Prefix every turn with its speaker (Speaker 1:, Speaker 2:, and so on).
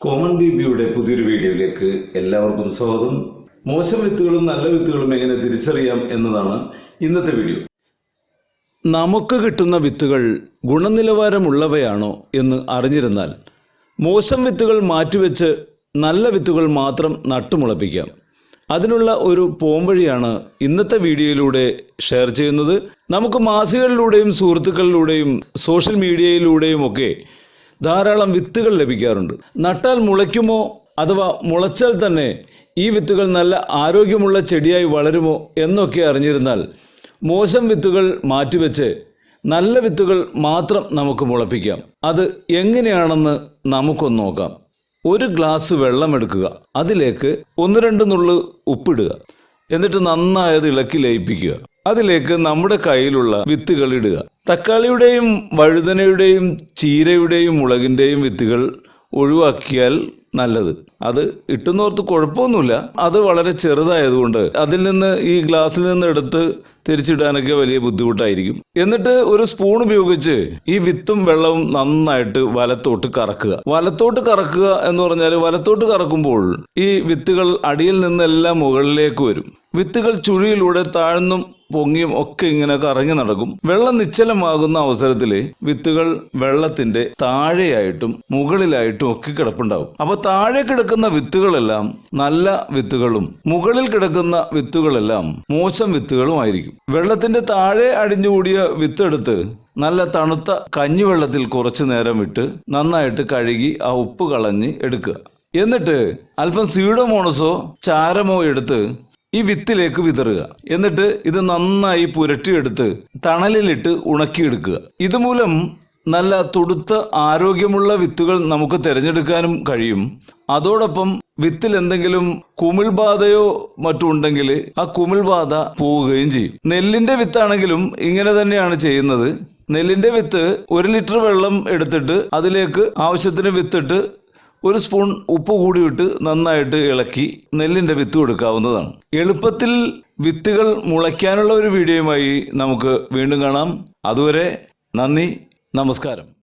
Speaker 1: Common B ബിയുടെ പുതിയൊരു വീഡിയോയിലേക്ക് എല്ലാവർക്കും സ്വാഗതം. മോശം വിത്തുകളും നല്ല വിത്തുകളും എങ്ങനെ തിരിച്ചറിയാം എന്നതാണ് ഇന്നത്തെ വീഡിയോ. നമുക്ക് കിട്ടുന്ന വിത്തുകൾ ഗുണനിലവാരമുള്ളവയാണോ എന്ന് അറിഞ്ഞിരുന്നാൽ മോശം വിത്തുകൾ മാറ്റിവെച്ച് നല്ല വിത്തുകൾ മാത്രം നട്ടുമുളപ്പിക്കാം. അതിനുള്ള ഒരു പോംവഴിയാണ് ഇന്നത്തെ വീഡിയോയിലൂടെ ഷെയർ ചെയ്യുന്നത്. നമുക്ക് മാസികളിലൂടെയും സുഹൃത്തുക്കളിലൂടെയും സോഷ്യൽ മീഡിയയിലൂടെയും ഒക്കെ ധാരാളം വിത്തുകൾ ലഭിക്കാറുണ്ട്. നട്ടാൽ മുളയ്ക്കുമോ അഥവാ മുളച്ചാൽ തന്നെ ഈ വിത്തുകൾ നല്ല ആരോഗ്യമുള്ള ചെടിയായി വളരുമോ എന്നൊക്കെ അറിഞ്ഞിരുന്നാൽ മോശം വിത്തുകൾ മാറ്റിവെച്ച് നല്ല വിത്തുകൾ മാത്രം നമുക്ക് മുളപ്പിക്കാം. അത് എങ്ങനെയാണെന്ന് നമുക്കൊന്ന് നോക്കാം. ഒരു ഗ്ലാസ് വെള്ളമെടുക്കുക അതിലേക്ക് ഒന്ന് രണ്ട് നുള്ളു ഉപ്പിടുക. എന്നിട്ട് നന്നായത് ഇളക്കി ലയിപ്പിക്കുക. അതിലേക്ക് നമ്മുടെ കയ്യിലുള്ള വിത്തുകൾ ഇടുക. തക്കാളിയുടെയും വഴുതനയുടെയും ചീരയുടെയും മുളകിന്റെയും വിത്തുകൾ ഒഴിവാക്കിയാൽ നല്ലത്. അത് ഇട്ടുന്നോർത്ത് കുഴപ്പമൊന്നുമില്ല. അത് വളരെ ചെറുതായതുകൊണ്ട് അതിൽ നിന്ന് ഈ ഗ്ലാസ്സിൽ നിന്ന് എടുത്ത് തിരിച്ചിടാനൊക്കെ വലിയ ബുദ്ധിമുട്ടായിരിക്കും. എന്നിട്ട് ഒരു സ്പൂൺ ഉപയോഗിച്ച് ഈ വിത്തും വെള്ളവും നന്നായിട്ട് വലത്തോട്ട് കറക്കുക. വലത്തോട്ട് കറക്കുക എന്ന് പറഞ്ഞാൽ വലത്തോട്ട് കറക്കുമ്പോൾ ഈ വിത്തുകൾ അടിയിൽ നിന്നെല്ലാം മുകളിലേക്ക് വരും. വിത്തുകൾ ചുഴിയിലൂടെ താഴ്ന്നും പൊങ്ങിയും ഒക്കെ ഇങ്ങനെ കറങ്ങി നടക്കും. വെള്ളം നിശ്ചലമാകുന്ന അവസരത്തിൽ വിത്തുകൾ വെള്ളത്തിന്റെ താഴെയായിട്ടും മുകളിലായിട്ടും ഒക്കെ കിടപ്പുണ്ടാവും. അപ്പൊ താഴെ കിടക്കുന്ന വിത്തുകളെല്ലാം നല്ല വിത്തുകളും മുകളിൽ കിടക്കുന്ന വിത്തുകളെല്ലാം മോശം വിത്തുകളുമായിരിക്കും വെള്ളത്തിന്റെ താഴെ അടിഞ്ഞുകൂടിയ വിത്തെടുത്ത് നല്ല തണുത്ത കഞ്ഞിവെള്ളത്തിൽ കുറച്ചു നേരം വിട്ട് നന്നായിട്ട് കഴുകി ആ ഉപ്പ് കളഞ്ഞ് എടുക്കുക. എന്നിട്ട് അല്പം സ്യൂഡോമോണസോ ചാരമോ എടുത്ത് ഈ വിത്തിലേക്ക് വിതറുക. എന്നിട്ട് ഇത് നന്നായി പുരട്ടിയെടുത്ത് തണലിലിട്ട് ഉണക്കിയെടുക്കുക. ഇതുമൂലം നല്ല തുടുത്ത ആരോഗ്യമുള്ള വിത്തുകൾ നമുക്ക് തിരഞ്ഞെടുക്കാനും കഴിയും. അതോടൊപ്പം വിത്തിൽ എന്തെങ്കിലും കുമിൾബാധയോ മറ്റുണ്ടെങ്കിൽ ആ കുമിൾബാധ പോവുകയും ചെയ്യും. നെല്ലിന്റെ വിത്താണെങ്കിലും ഇങ്ങനെ തന്നെയാണ് ചെയ്യുന്നത്. നെല്ലിന്റെ വിത്ത് ഒരു ലിറ്റർ വെള്ളം എടുത്തിട്ട് അതിലേക്ക് ആവശ്യത്തിന് വിത്തിട്ട് ഒരു സ്പൂൺ ഉപ്പ് കൂടിയിട്ട് നന്നായിട്ട് ഇളക്കി നെല്ലിന്റെ വിത്ത് കൊടുക്കാവുന്നതാണ്. എളുപ്പത്തിൽ വിത്തുകൾ മുളയ്ക്കാനുള്ള ഒരു വീഡിയോയുമായി നമുക്ക് വീണ്ടും കാണാം. അതുവരെ നന്ദി നമസ്കാരം.